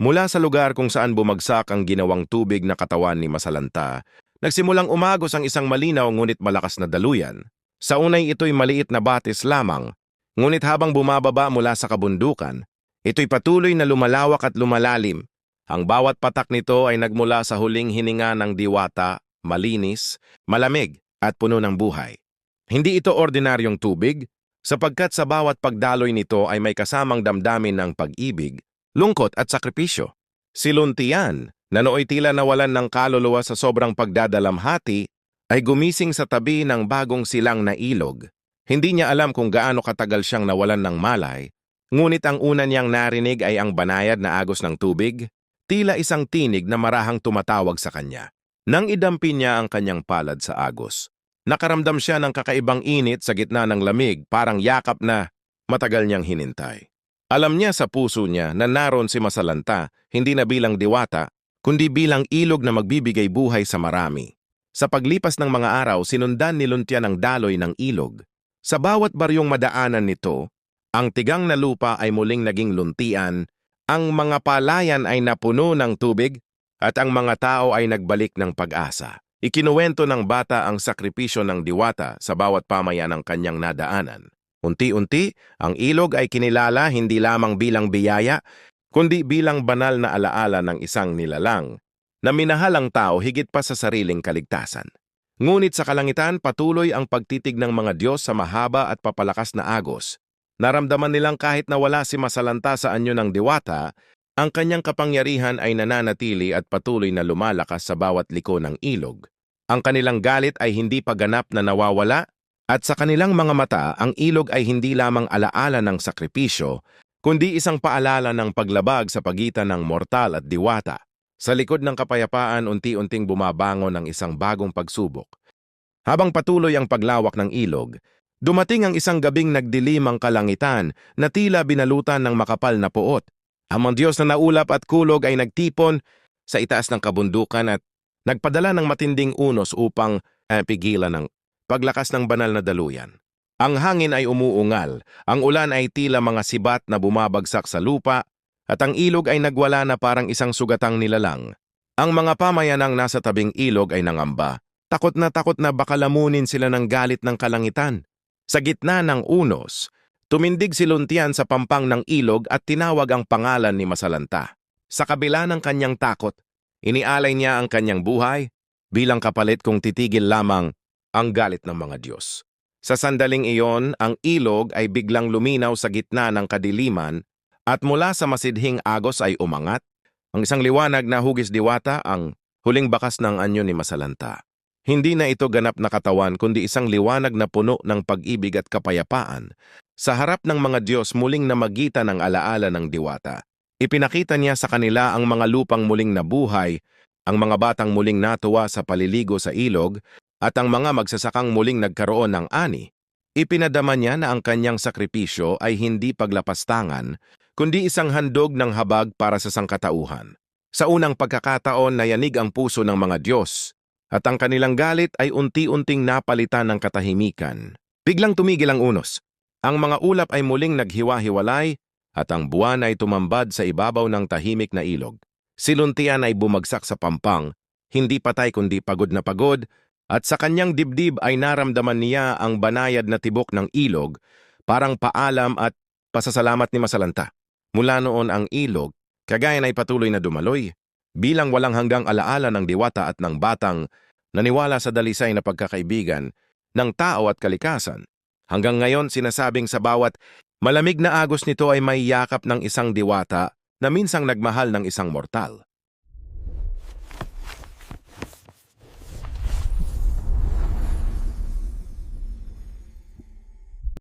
Mula sa lugar kung saan bumagsak ang ginawang tubig na katawan ni Masalanta, nagsimulang umagos ang isang malinaw ngunit malakas na daluyan. Sa unay ito'y maliit na batis lamang, ngunit habang bumababa mula sa kabundukan, ito'y patuloy na lumalawak at lumalalim. Ang bawat patak nito ay nagmula sa huling hininga ng diwata, malinis, malamig at puno ng buhay. Hindi ito ordinaryong tubig, sapagkat sa bawat pagdaloy nito ay may kasamang damdamin ng pag-ibig, lungkot at sakripisyo. Si Luntian, na nooy tila nawalan ng kaluluwa sa sobrang pagdadalamhati, ay gumising sa tabi ng bagong silang na ilog. Hindi niya alam kung gaano katagal siyang nawalan ng malay, ngunit ang una niyang narinig ay ang banayad na agos ng tubig, tila isang tinig na marahang tumatawag sa kanya. Nang idampi niya ang kanyang palad sa agos, nakaramdam siya ng kakaibang init sa gitna ng lamig, parang yakap na matagal niyang hinintay. Alam niya sa puso niya na naroon si Masalanta, hindi na bilang diwata, kundi bilang ilog na magbibigay buhay sa marami. Sa paglipas ng mga araw, sinundan ni Luntian ang daloy ng ilog. Sa bawat baryong madaanan nito, ang tigang na lupa ay muling naging luntian, ang mga palayan ay napuno ng tubig, at ang mga tao ay nagbalik ng pag-asa. Ikinuwento ng bata ang sakripisyo ng diwata sa bawat pamayan ng kanyang nadaanan. Unti-unti, ang ilog ay kinilala hindi lamang bilang biyaya, kundi bilang banal na alaala ng isang nilalang na minahal ang tao higit pa sa sariling kaligtasan. Ngunit sa kalangitan patuloy ang pagtitig ng mga Diyos sa mahaba at papalakas na agos. Naramdaman nilang kahit na wala si Masalanta sa anyo ng diwata, ang kanyang kapangyarihan ay nananatili at patuloy na lumalakas sa bawat liko ng ilog. Ang kanilang galit ay hindi paganap na nawawala, at sa kanilang mga mata ang ilog ay hindi lamang alaala ng sakripisyo, kundi isang paalala ng paglabag sa pagitan ng mortal at diwata. Sa likod ng kapayapaan, unti-unting bumabangon ang isang bagong pagsubok. Habang patuloy ang paglawak ng ilog, dumating ang isang gabing nagdilim ang kalangitan na tila binalutan ng makapal na puot. Ang mga Diyos na naulap at kulog ay nagtipon sa itaas ng kabundukan at nagpadala ng matinding unos upang eh, pigilan ang paglakas ng banal na daluyan. Ang hangin ay umuungal, ang ulan ay tila mga sibat na bumabagsak sa lupa, at ang ilog ay nagwala na parang isang sugatang nilalang. Ang mga pamayanang nasa tabing ilog ay nangamba, takot na takot na baka lamunin sila ng galit ng kalangitan. Sa gitna ng unos, tumindig si Luntian sa pampang ng ilog at tinawag ang pangalan ni Masalanta. Sa kabila ng kanyang takot, inialay niya ang kanyang buhay bilang kapalit kung titigil lamang ang galit ng mga Diyos. Sa sandaling iyon, ang ilog ay biglang luminaw sa gitna ng kadiliman at mula sa masidhing agos ay umangat, ang isang liwanag na hugis diwata ang huling bakas ng anyo ni Masalanta. Hindi na ito ganap na katawan kundi isang liwanag na puno ng pag-ibig at kapayapaan. Sa harap ng mga Diyos muling namagitan ng alaala ng diwata. Ipinakita niya sa kanila ang mga lupang muling nabuhay, ang mga batang muling natuwa sa paliligo sa ilog, at ang mga magsasakang muling nagkaroon ng ani. Ipinadama niya na ang kanyang sakripisyo ay hindi paglapastangan, kundi isang handog ng habag para sa sangkatauhan. Sa unang pagkakataon nayanig ang puso ng mga Diyos, at ang kanilang galit ay unti-unting napalitan ng katahimikan. Biglang tumigil ang unos. Ang mga ulap ay muling naghiwa-hiwalay, at ang buwan ay tumambad sa ibabaw ng tahimik na ilog. Si Luntian ay bumagsak sa pampang, hindi patay kundi pagod na pagod, at sa kanyang dibdib ay naramdaman niya ang banayad na tibok ng ilog, parang paalam at pasasalamat ni Masalanta. Mula noon ang ilog, kagayan ay patuloy na dumaloy, bilang walang hanggang alaala ng diwata at ng batang naniwala sa dalisay na pagkakaibigan ng tao at kalikasan. Hanggang ngayon sinasabing sa bawat malamig na agos nito ay may yakap ng isang diwata na minsang nagmahal ng isang mortal.